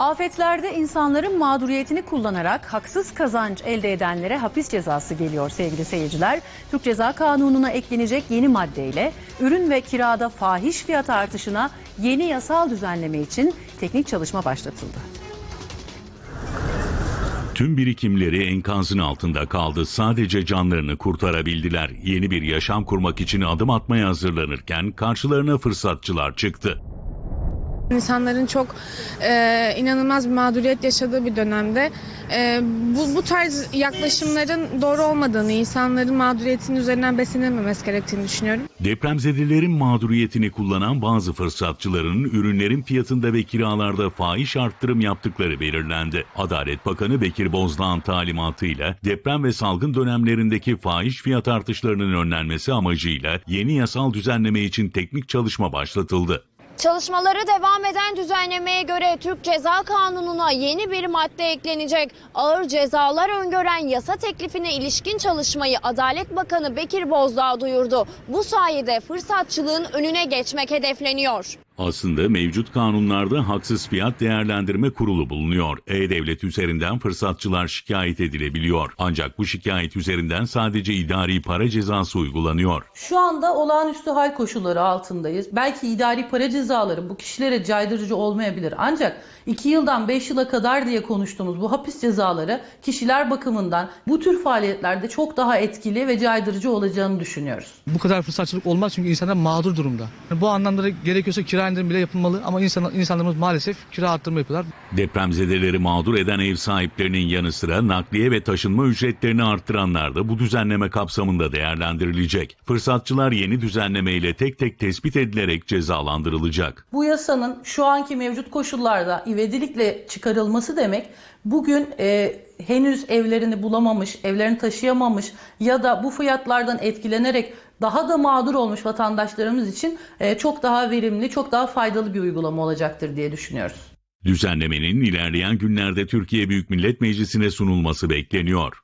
Afetlerde insanların mağduriyetini kullanarak haksız kazanç elde edenlere hapis cezası geliyor sevgili seyirciler. Türk Ceza Kanunu'na eklenecek yeni maddeyle ürün ve kirada fahiş fiyat artışına yeni yasal düzenleme için teknik çalışma başlatıldı. Tüm birikimleri enkazın altında kaldı. Sadece canlarını kurtarabildiler. Yeni bir yaşam kurmak için adım atmaya hazırlanırken karşılarına fırsatçılar çıktı. İnsanların çok e, inanılmaz bir mağduriyet yaşadığı bir dönemde e, bu, bu tarz yaklaşımların doğru olmadığını, insanların mağduriyetinin üzerinden beslenilmemesi gerektiğini düşünüyorum. Depremzedelerin mağduriyetini kullanan bazı fırsatçıların ürünlerin fiyatında ve kiralarda fahiş arttırım yaptıkları belirlendi. Adalet Bakanı Bekir Bozdağ'ın talimatıyla deprem ve salgın dönemlerindeki fahiş fiyat artışlarının önlenmesi amacıyla yeni yasal düzenleme için teknik çalışma başlatıldı. Çalışmaları devam eden düzenlemeye göre Türk Ceza Kanunu'na yeni bir madde eklenecek. Ağır cezalar öngören yasa teklifine ilişkin çalışmayı Adalet Bakanı Bekir Bozdağ duyurdu. Bu sayede fırsatçılığın önüne geçmek hedefleniyor. Aslında mevcut kanunlarda haksız fiyat değerlendirme kurulu bulunuyor. E-Devlet üzerinden fırsatçılar şikayet edilebiliyor. Ancak bu şikayet üzerinden sadece idari para cezası uygulanıyor. Şu anda olağanüstü hal koşulları altındayız. Belki idari para cezaları bu kişilere caydırıcı olmayabilir. Ancak 2 yıldan 5 yıla kadar diye konuştuğumuz bu hapis cezaları kişiler bakımından bu tür faaliyetlerde çok daha etkili ve caydırıcı olacağını düşünüyoruz. Bu kadar fırsatçılık olmaz çünkü insanlar mağdur durumda. Bu anlamda da gerekiyorsa kira indirim bile yapılmalı ama insan, insanlarımız maalesef kira arttırma yapıyorlar. Depremzedeleri mağdur eden ev sahiplerinin yanı sıra nakliye ve taşınma ücretlerini arttıranlar da bu düzenleme kapsamında değerlendirilecek. Fırsatçılar yeni düzenlemeyle tek tek tespit edilerek cezalandırılacak. Bu yasanın şu anki mevcut koşullarda ivedilikle çıkarılması demek bugün e, henüz evlerini bulamamış, evlerini taşıyamamış ya da bu fiyatlardan etkilenerek daha da mağdur olmuş vatandaşlarımız için e, çok daha verimli, çok daha faydalı bir uygulama olacaktır diye düşünüyoruz. Düzenlemenin ilerleyen günlerde Türkiye Büyük Millet Meclisi'ne sunulması bekleniyor.